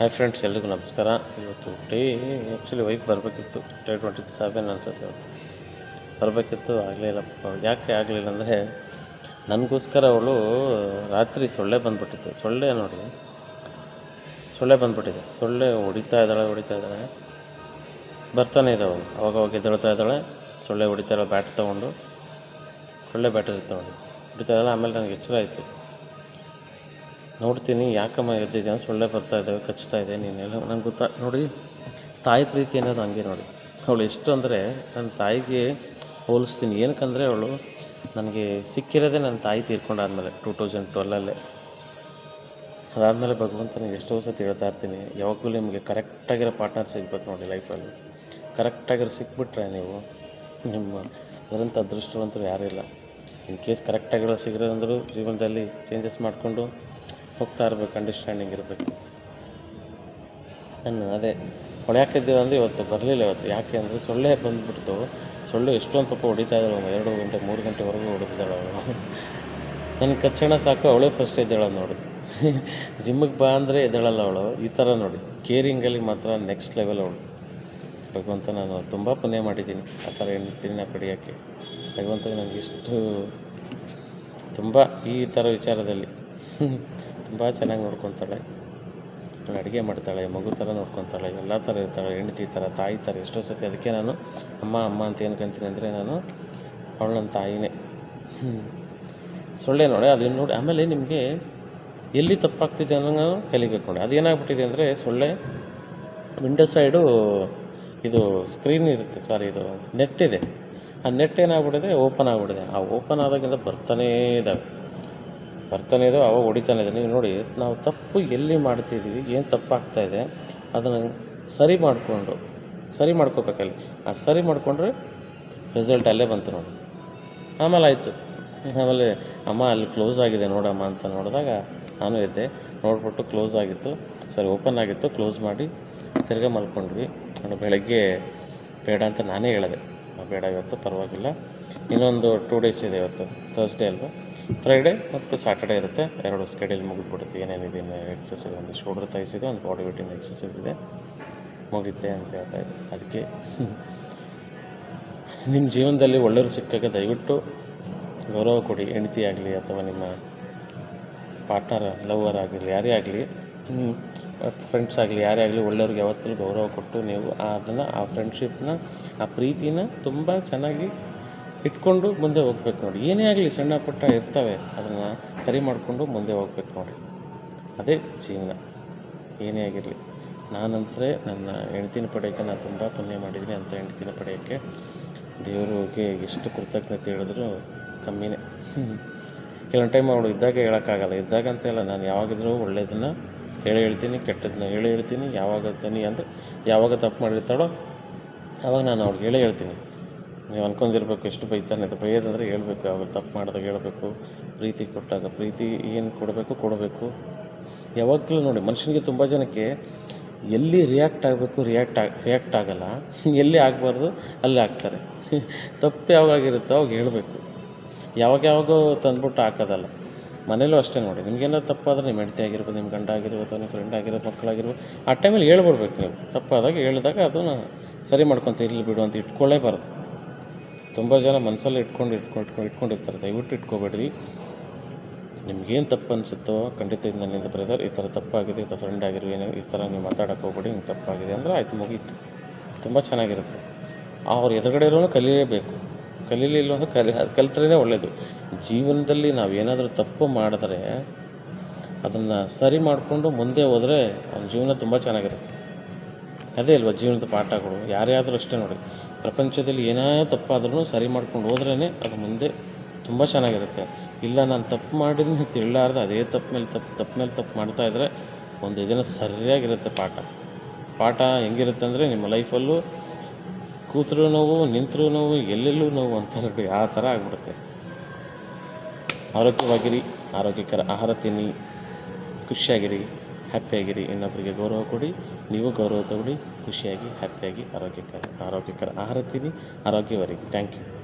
Hi friends ಎಲ್ರಿಗೂ ನಮಸ್ಕಾರ. ಇವತ್ತು ಡೇ ಆ್ಯಕ್ಚುಲಿ ವೈಫ್ ಬರಬೇಕಿತ್ತು ಡೇ ಟ್ವೆಂಟಿ ಸೆವೆನ್ ಅನ್ಸುತ್ತೆ ಇವತ್ತು. ಬರಬೇಕಿತ್ತು ಆಗಲಿಲ್ಲ ಯಾಕೆ ಆಗಲಿಲ್ಲ ಅಂದರೆ, ನನಗೋಸ್ಕರ ಅವಳು, ರಾತ್ರಿ ಸೊಳ್ಳೆ ಬಂದುಬಿಟ್ಟಿತ್ತು. ಸೊಳ್ಳೆ ನೋಡಿ, ಸೊಳ್ಳೆ ಬಂದುಬಿಟ್ಟಿದೆ. ಸೊಳ್ಳೆ ಹೊಡಿತಾ ಇದ್ದಾಳೆ ಹೊಡಿತಾ ಇದ್ದಾಳೆ. ಬರ್ತಾನೆ ಇದ್ದಾವೆ ಅವಾಗ ಅವಾಗ ಎದ್ದೇಳ್ತಾ ಇದ್ದಾಳೆ. ಸೊಳ್ಳೆ ಹೊಡಿತಾ ಬ್ಯಾಟ್ ತೊಗೊಂಡು. ಸೊಳ್ಳೆ ಬ್ಯಾಟ್ ಇರುತ್ತೆ ನೋಡಿ. ಹೊಡಿತಾ ಇದ್ದಾಳೆ, ಆಮೇಲೆ ನನಗೆ ಎಚ್ಚರ ಆಯಿತು. ನೋಡ್ತೀನಿ, ಯಾಕಮ್ಮ ಎದ್ದಿದ್ದೆ ಅಂತ ಸೊಳ್ಳೆ ಬರ್ತಾ ಇದ್ದಾವೆ ಕಚ್ತಾ ಇದೆ, ನೀನೆಲ್ಲ? ನಂಗೆ ಗೊತ್ತಾ? ನೋಡಿ, ತಾಯಿ ಪ್ರೀತಿ ಅನ್ನೋದು ಹಂಗೆ ನೋಡಿ. ಅವಳು ಎಷ್ಟು ಅಂದರೆ ನನ್ನ ತಾಯಿಗೆ ಹೋಲಿಸ್ತೀನಿ. ಏನಕ್ಕಂದರೆ ಅವಳು ನನಗೆ ಸಿಕ್ಕಿರೋದೇ ನನ್ನ ತಾಯಿ ತೀರ್ಕೊಂಡಾದ್ಮೇಲೆ, ಟೂ ತೌಸಂಡ್ ಟ್ವೆಲ್ಲಲ್ಲೇ ಅದಾದಮೇಲೆ ಭಗವಂತನಿಗೆ ಎಷ್ಟೋ ಸತಿ ಹೇಳ್ತಾ ಇರ್ತೀನಿ, ಯಾವಾಗಲೂ ನಿಮಗೆ ಕರೆಕ್ಟಾಗಿರೋ ಪಾರ್ಟ್ನರ್ ಸಿಗ್ಬೇಕು ನೋಡಿ ಲೈಫಲ್ಲಿ. ಕರೆಕ್ಟಾಗಿರೋ ಸಿಕ್ಬಿಟ್ರೆ ನೀವು ನಿಮ್ಮ ಅದರಂಥ ಅದೃಷ್ಟವಂತರು ಯಾರೂ ಇಲ್ಲ. ಇನ್ ಕೇಸ್ ಕರೆಕ್ಟಾಗಿರೋ ಸಿಗರಂದರೂ ಜೀವನದಲ್ಲಿ ಚೇಂಜಸ್ ಮಾಡಿಕೊಂಡು ಹೋಗ್ತಾ ಇರಬೇಕು ಅಂಡರ್ಸ್ಟ್ಯಾಂಡಿಂಗ್ ಇರಬೇಕು. ನಾನು ಅದೇ ಅವಳು ಯಾಕಿದ್ದೀವಿ ಅಂದರೆ ಇವತ್ತು ಬರಲಿಲ್ಲ ಇವತ್ತು. ಯಾಕೆ ಅಂದರೆ ಸೊಳ್ಳೆ ಬಂದುಬಿಡ್ತು. ಸೊಳ್ಳೆ ಎಷ್ಟೊಂದು ಪಾಪ ಹೊಡಿತಾ ಇದ್ದಾಳೆ. ಎರಡು ಗಂಟೆ, ಮೂರು ಗಂಟೆವರೆಗೂ ಹೊಡಿತಿದ್ದಾಳೆ ಅವಳು. ನನ್ನ ಕಚ್ಚಣ ಸಾಕು, ಅವಳೇ ಫಸ್ಟ್ ಇದ್ದಾಳೆ ನೋಡಿ. ಜಿಮ್ಮಿಗೆ ಬಾ ಅಂದರೆ ಎದ್ದೇಳಲ್ಲ ಅವಳು. ಈ ಥರ ನೋಡಿ. ಕೇರಿಂಗಲ್ಲಿ ಮಾತ್ರ ನೆಕ್ಸ್ಟ್ ಲೆವೆಲ್ ಅವಳು. ಭಗವಂತ ನಾನು ತುಂಬ ಪುಣ್ಯ ಮಾಡಿದ್ದೀನಿ. ಆ ಥರ ಹೆಣ್ತೀನಿ ನಾ ಪಡೆಯೋಕ್ಕೆ ಭಗವಂತ ನನಗೆ ಇಷ್ಟು ತುಂಬ ಈ ಥರ ವಿಚಾರದಲ್ಲಿ. ತುಂಬ ಚೆನ್ನಾಗಿ ನೋಡ್ಕೊತಾಳೆ ಅವಳು ಅಡುಗೆ ಮಾಡ್ತಾಳೆ, ಮಗು ಥರ ನೋಡ್ಕೊತಾಳೆ ಎಲ್ಲ ಥರ ಇರ್ತಾಳೆ, ಹೆಂಡತಿ ಥರ, ತಾಯಿ ಥರ, ಎಷ್ಟೋ ಸತಿ ಅದಕ್ಕೆ ನಾನು ಅಮ್ಮ ಅಮ್ಮ ಅಂತ ಏನ್ಕೊಂತೀನಿ ಅಂದರೆ ನಾನು ಅವಳು ನನ್ನ ತಾಯಿನೇ. ಸೊಳ್ಳೆ ನೋಡಿ, ಅದನ್ನು ನೋಡಿ, ಆಮೇಲೆ ನಿಮಗೆ ಎಲ್ಲಿ ತಪ್ಪಾಗ್ತಿದೆ ಅನ್ನೋ ಕಲಿಬೇಕು ನೋಡಿ. ಅದೇನಾಗ್ಬಿಟ್ಟಿದೆ ಅಂದರೆ ಸೊಳ್ಳೆ ವಿಂಡೋ ಸೈಡು ಇದು ಸ್ಕ್ರೀನ್ ಇರುತ್ತೆ ಸಾರಿ ಇದು ನೆಟ್ ಇದೆ. ಆ ನೆಟ್ ಏನಾಗ್ಬಿಟ್ಟಿದೆ, ಓಪನ್ ಆಗಿಬಿಟ್ಟಿದೆ. ಆ ಓಪನ್ ಆದಾಗಿಂದ ಬರ್ತಾನೇ ಇದ್ದಾವೆ. ಬರ್ತಾನೆ ಇದ್ದಾವೆ ಅವಾಗ ಹೊಡಿತಾನೆ ಇದ್ದಾನೆ ನೀವು ನೋಡಿ ನಾವು ತಪ್ಪು ಎಲ್ಲಿ ಮಾಡ್ತಿದ್ದೀವಿ ಏನು ತಪ್ಪಾಗ್ತಾ ಇದೆ ಅದನ್ನು ಸರಿ ಮಾಡಿಕೊಂಡು ಸರಿ ಮಾಡ್ಕೋಬೇಕಲ್ಲಿ. ಆ ಸರಿ ಮಾಡಿಕೊಂಡ್ರೆ ರಿಸಲ್ಟ್ ಅಲ್ಲೇ ಬಂತು ನೋಡಿ. ಆಮೇಲೆ ಆಯಿತು. ಆಮೇಲೆ ಅಮ್ಮ ಅಲ್ಲಿ ಕ್ಲೋಸ್ ಆಗಿದೆ ನೋಡಮ್ಮ ಅಂತ ನೋಡಿದಾಗ ನಾನು ಇದ್ದೆ ನೋಡಿಬಿಟ್ಟು ಕ್ಲೋಸ್ ಆಗಿತ್ತು. ಸರಿ ಓಪನ್ ಆಗಿತ್ತು ಕ್ಲೋಸ್ ಮಾಡಿ ತಿರ್ಗಾ ಮಲ್ಕೊಂಡ್ವಿ. ನಾನು ಬೆಳಗ್ಗೆ ಬೇಡ ಅಂತ ನಾನೇ ಹೇಳಿದೆ. "ಆ, ಬೇಡ ಇವತ್ತು ಪರವಾಗಿಲ್ಲ. ಇನ್ನೊಂದು ಟೂ ಡೇಸ್ ಇದೆ ಇವತ್ತು ಥರ್ಸ್ಡೇ ಅಲ್ವಾ? ಫ್ರೈಡೇ ಮತ್ತು ಸ್ಯಾಟರ್ಡೇ ಇರುತ್ತೆ. ಎರಡು ಸ್ಕೆಡ್ಯೂಲ್ ಮುಗಿದ್ಬಿಡುತ್ತೆ. ಏನೇನಿದೆ ಎಕ್ಸಸೈಸ್ ಒಂದು ಶೋಲ್ಡರ್ ತೈಸ್ ಇದೆ, ಒಂದು ಬಾಡಿ ವೇಟಿಂಗ್ ಎಕ್ಸಸೈಸ್ ಇದೆ. ಮುಗಿತೆ ಅಂತ ಹೇಳ್ತಾ ಇದ್ದೆ ಅದಕ್ಕೆ ನಿಮ್ಮ ಜೀವನದಲ್ಲಿ ಒಳ್ಳೆಯವರು ಸಿಕ್ಕಾಗ ದಯವಿಟ್ಟು ಗೌರವ ಕೊಡಿ. ಹೆಂಡತಿ ಆಗಲಿ ಅಥವಾ ನಿಮ್ಮ ಪಾರ್ಟ್ನರ್ ಲವರ್ ಆಗಲಿ, ಯಾರೇ ಆಗಲಿ ಫ್ರೆಂಡ್ಸ್ ಆಗಲಿ, ಯಾರೇ ಆಗಲಿ ಒಳ್ಳೆಯವ್ರಿಗೆ ಯಾವತ್ತೂ ಗೌರವ ಕೊಟ್ಟು ನೀವು ಅದನ್ನು, ಆ ಫ್ರೆಂಡ್ಶಿಪ್ನ ಆ ಪ್ರೀತಿನ ತುಂಬ ಚೆನ್ನಾಗಿ ಇಟ್ಕೊಂಡು ಮುಂದೆ ಹೋಗ್ಬೇಕು ನೋಡಿ. ಏನೇ ಆಗಲಿ ಸಣ್ಣ ಪುಟ್ಟ ಇರ್ತವೆ. ಅದನ್ನು ಸರಿ ಮಾಡಿಕೊಂಡು ಮುಂದೆ ಹೋಗ್ಬೇಕು ನೋಡಿ. ಅದೇ ಜೀವನ. ಏನೇ ಆಗಿರಲಿ. ನಾನಂತರೆ ನನ್ನ ಹೆಂಡ್ತಿನ ಪಡೆಯೋಕ್ಕೆ ನಾನು ತುಂಬ ಪುಣ್ಯ ಮಾಡಿದ್ದೀನಿ ಅಂತ ಹೆಂಡ್ತಿನ ಪಡೆಯೋಕ್ಕೆ. ದೇವರಿಗೆ ಎಷ್ಟು ಕೃತಜ್ಞತೆ ಹೇಳಿದ್ರು ಕಮ್ಮಿನೇ. ಕೆಲವೊಂದು ಟೈಮ್ ಅವಳು ಇದ್ದಾಗ ಹೇಳೋಕ್ಕಾಗಲ್ಲ. ಇದ್ದಾಗ ಅಂತ ಇಲ್ಲ. ನಾನು ಯಾವಾಗಿದ್ರೂ ಒಳ್ಳೆಯದನ್ನು ಹೇಳಿ ಹೇಳ್ತೀನಿ ಕೆಟ್ಟದನ್ನ ಹೇಳಿ ಹೇಳ್ತೀನಿ. ಯಾವಾಗ ತನಿ ಅಂದರೆ ಯಾವಾಗ ತಪ್ಪು ಮಾಡಿರ್ತಾಳೋ ಆವಾಗ ನಾನು ಅವ್ಳಿಗೆ ಹೇಳೇ ಹೇಳ್ತೀನಿ. ನೀವು ಅನ್ಕೊಂಡಿರ್ಬೇಕು ಎಷ್ಟು ಬೈತಾನೆ ಅದು ಬೈಯೋದಂದರೆ ಹೇಳಬೇಕು ಯಾವಾಗ ತಪ್ಪು ಮಾಡಿದಾಗ ಹೇಳಬೇಕು, ಪ್ರೀತಿ ಕೊಟ್ಟಾಗ ಪ್ರೀತಿ ಏನು ಕೊಡಬೇಕು ಕೊಡಬೇಕು. ಯಾವಾಗಲೂ ನೋಡಿ, ಮನುಷ್ಯನಿಗೆ ತುಂಬ ಜನಕ್ಕೆ ಎಲ್ಲಿ ರಿಯಾಕ್ಟ್ ಆಗಬೇಕು ರಿಯಾಕ್ಟ್ ಆಗ ರಿಯಾಕ್ಟ್ ಆಗಲ್ಲ. ಎಲ್ಲಿ ಆಗಬಾರ್ದು ಅಲ್ಲಿ ಆಗ್ತಾರೆ. ತಪ್ಪು ಯಾವಾಗಿರುತ್ತೋ ಅವಾಗ ಹೇಳಬೇಕು. ಯಾವಾಗ ಯಾವಾಗೋ ತಂದ್ಬಿಟ್ಟು ಹಾಕೋದಲ್ಲ. ಮನೇಲೂ ಅಷ್ಟೇ ನೋಡಿ ನಿಮಗೇನೋ ತಪ್ಪಾದರೆ ನಿಮ್ಮ ಹೆಂಡತಿ ಆಗಿರ್ಬೋದು, ನಿಮ್ಮ ಗಂಡ ಆಗಿರ್ಬೋದು, ನಿಮ್ಮ ಫ್ರೆಂಡ್ ಆಗಿರ್ಬೋದು, ಮಕ್ಕಳಾಗಿರ್ಬೋದು, ಆ ಟೈಮಲ್ಲಿ ಹೇಳ್ಬಿಡ್ಬೇಕು ನೀವು. ತಪ್ಪಾದಾಗ ಹೇಳಿದಾಗ ಅದನ್ನು ಸರಿ ಮಾಡ್ಕೊತ ಇರಲಿ ಬಿಡು ಅಂತ ಇಟ್ಕೊಳ್ಳೇಬಾರ್ದು. ತುಂಬ ಜನ ಮನಸ್ಸಲ್ಲಿ ಇಟ್ಕೊಂಡು ಇಟ್ಕೊಂಡು ಇಟ್ಕೊಂಡು ಇಟ್ಕೊಂಡಿರ್ತಾರೆ. ದಯವಿಟ್ಟು ಇಟ್ಕೋಬೇಡ್ರಿ. ನಿಮ್ಗೇನು ತಪ್ಪು ಅನಿಸುತ್ತೋ ಖಂಡಿತ ಇದು ನನ್ನಿಂದ ಬ್ರದರ್, ಈ ಥರ ತಪ್ಪಾಗಿದೆ, ಈ ಥರ ಫ್ರೆಂಡ್ ಆಗಿರೋ ಏನೋ ಈ ಥರ ನೀವು ಮಾತಾಡೋಕೆ ಹೋಗ್ಬೇಡಿ, ಹಿಂಗೆ ತಪ್ಪಾಗಿದೆ ಅಂದರೆ ಆಯ್ತು, ಮುಗೀತು. ತುಂಬ ಚೆನ್ನಾಗಿರುತ್ತೆ. ಅವ್ರ ಎದುರುಗಡೆ ಇರೋನು ಕಲಿಯಲೇಬೇಕು ಕಲೀಲಿಲ್ಲ ಅಂದರೆ ಕಲಿ ಕಲ್ತ್ರೇ ಒಳ್ಳೆಯದು ಜೀವನದಲ್ಲಿ ನಾವು ಏನಾದರೂ ತಪ್ಪು ಮಾಡಿದ್ರೆ ಅದನ್ನು ಸರಿ ಮಾಡಿಕೊಂಡು ಮುಂದೆ ಹೋದರೆ ಅವ್ನ ಜೀವನ ತುಂಬ ಚೆನ್ನಾಗಿರುತ್ತೆ. ಅದೇ ಅಲ್ವಾ ಜೀವನದ ಪಾಠಗಳು ಯಾರೇ ಅಷ್ಟೇ ನೋಡಿ. ಪ್ರಪಂಚದಲ್ಲಿ ಏನೇ ತಪ್ಪಾದ್ರೂ ಸರಿ ಮಾಡ್ಕೊಂಡು ಹೋದ್ರೇ ಅದು ಮುಂದೆ ತುಂಬ ಚೆನ್ನಾಗಿರುತ್ತೆ. ಇಲ್ಲ ನಾನು ತಪ್ಪು ಮಾಡಿದ್ರೆ ತಿಳಲಾರ್ದೆ ಅದೇ ತಪ್ಪು ಮೇಲೆ ತಪ್ಪು ತಪ್ಪು ಮೇಲೆ ತಪ್ಪು ಮಾಡ್ತಾಯಿದ್ರೆ ಒಂದು ಇದನ್ನು ಸರಿಯಾಗಿರುತ್ತೆ ಪಾಠ. ಪಾಠ ಹೆಂಗಿರುತ್ತೆ ಅಂದರೆ ನಿಮ್ಮ ಲೈಫಲ್ಲೂ ಕೂತರೂ ನೋವು, ನಿಂತರೂ ನೋವು, ಎಲ್ಲೆಲ್ಲೂ ನೋವು ಅಂತ ನೋಡಿ ಆ ಥರ ಆಗ್ಬಿಡುತ್ತೆ. ಆರೋಗ್ಯವಾಗಿರಿ, ಆರೋಗ್ಯಕರ ಆಹಾರ ತಿನ್ನಿ, ಖುಷಿಯಾಗಿರಿ. ಹ್ಯಾಪಿಯಾಗಿರಿ ಇನ್ನೊಬ್ಬರಿಗೆ ಗೌರವ ಕೊಡಿ. ನೀವು ಗೌರವ ತಗೊಳ್ಳಿ. ಖುಷಿಯಾಗಿ ಹ್ಯಾಪಿಯಾಗಿ ಆರೋಗ್ಯಕರ ಆರೋಗ್ಯಕರ ಆಹಾರ ತಿನ್ನಿ. ಆರೋಗ್ಯವರಿಗೆ. Thank you.